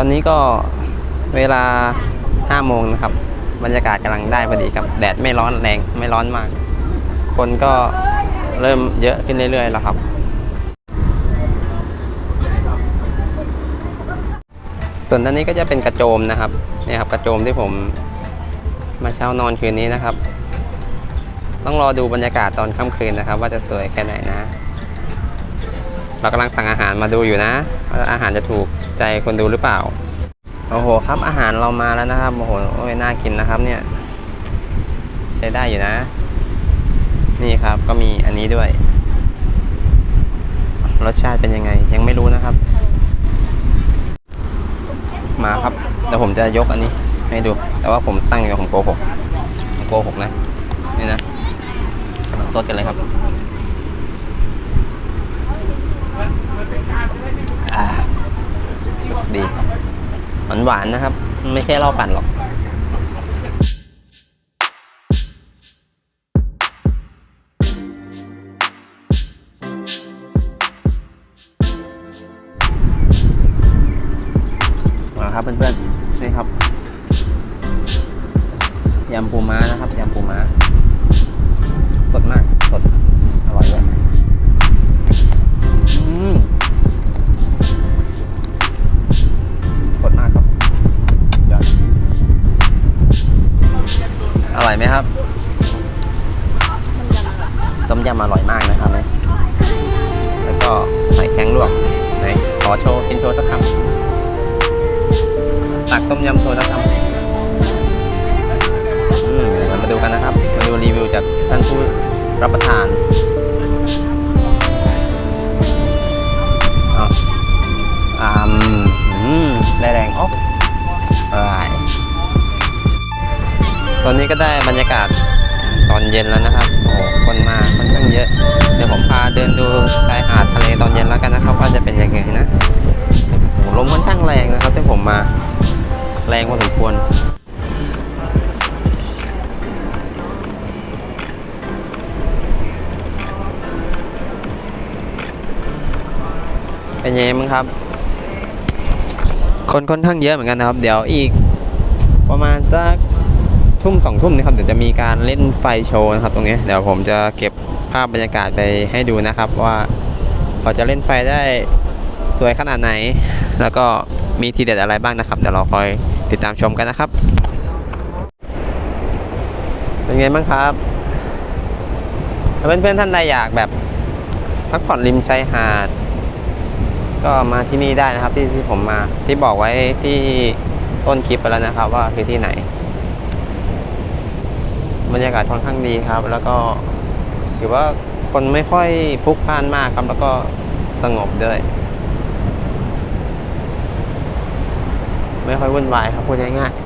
อนนี้ก็เวลา5โมงนะครับ บรรยากาศกำลังได้พอดีครับ แดดไม่ร้อนแรงไม่ร้อนมาก คนก็เริ่มเยอะขึ้นเรื่อยๆแล้วครับ ส่วนด้านนี้ก็จะเป็นกระโจมนะครับเนี่ยครับกระโจมที่ผมมาเช่านอนคืนนี้นะครับ ต้องรอดูบรรยากาศตอนค่ำคืนนะครับ ว่าจะสวยแค่ไหนนะ เรากำลังสั่งอาหารมาดูอยู่นะว่าอาหารจะถูกใจคนดูหรือเปล่า โอ้โห ครับอาหารเรามาแล้วนะครับ โอ้โหโอ้ยน่ากินนะครับเนี่ย ใช้ได้อยู่นะ นี่ครับก็มีอันนี้ด้วย รสชาติเป็นยังไง ยังไม่รู้นะครับ มาครับเดี๋ยวผมจะยกอันนี้ให้ดู แต่ว่าผมตั้งอยู่ผมโกหกผมโกหกนะ นี่นะมาซดกันเลยครับ อ่ารู้สึกดีหวานหวานๆนะครับ ไม่ใช่เหล้าปั่นหรอกมาครับเพื่อนๆนี่ครับยำปูม้านะครับยำปูม้า ร่อยไหมครับ ต้มยำอร่อยมากนะครับเนี่ยแล้วก็ใส่แข้งลวกไหนขอโชว์กินโชว์สักคำตักต้มยำโชว์สักคำอืมมาดูกันนะครับ มาดูรีวิวจากท่านผู้รับประทาน ตอนนี้ก็ได้บรรยากาศตอนเย็นแล้วนะครับ โอ้คนมาค่อนข้างเยอะ เดี๋ยวผมพาเดินดูชายหาดทะเลตอนเย็นแล้วกันนะครับ ว่าจะเป็นยังไงนะโอ้ลมค่อนข้างแรงนะครับที่ผมมาแรงพอสมควรเป็นยังไงบ้งครับ คนค่อนข้างเยอะเหมือนกันนะครับ เดี๋ยวอีกประมาณสัก ทุ่มสองทุ่มนะครับเดี๋ยวจะมีการเล่นไฟโชว์นะครับ ตรงนี้เดี๋ยวผมจะเก็บภาพบรรยากาศไปให้ดูนะครับ ว่าเขาจะเล่นไฟได้สวยขนาดไหน แล้วก็มีทีเด็ดอะไรบ้างนะครับ เดี๋ยวเราคอยติดตามชมกันนะครับ เป็นไงบ้างครับถ้าเพื่อนๆท่านใดอยากแบบพักผ่อนริมชายหาด ก็มาที่นี่ได้นะครับที่ที่ผมมาที่บอกไว้ที่ต้นคลิปไปแล้วนะครับ ว่าคือที่ไหน บรรยากาศค่อนข้างดีครับ แล้วก็ถือว่าคนไม่ค่อยพลุกพล่านมากครับ แล้วก็สงบด้วย ไม่ค่อยวุ่นวายครับพูดง่ายๆ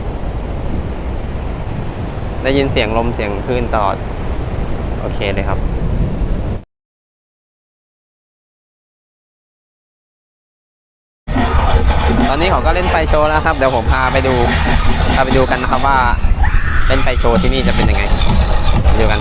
ได้ยินเสียงลมเสียงคลื่นตอด โอเคเลยครับตอนนี้เขาก็เล่นไฟโชว์แล้วครับ เดี๋ยวผมพาไปดู พาไปดูกันนะครับว่า เล่นไฟโชว์ที่นี่จะเป็นยังไงไปดูกัน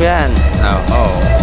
ไงบ้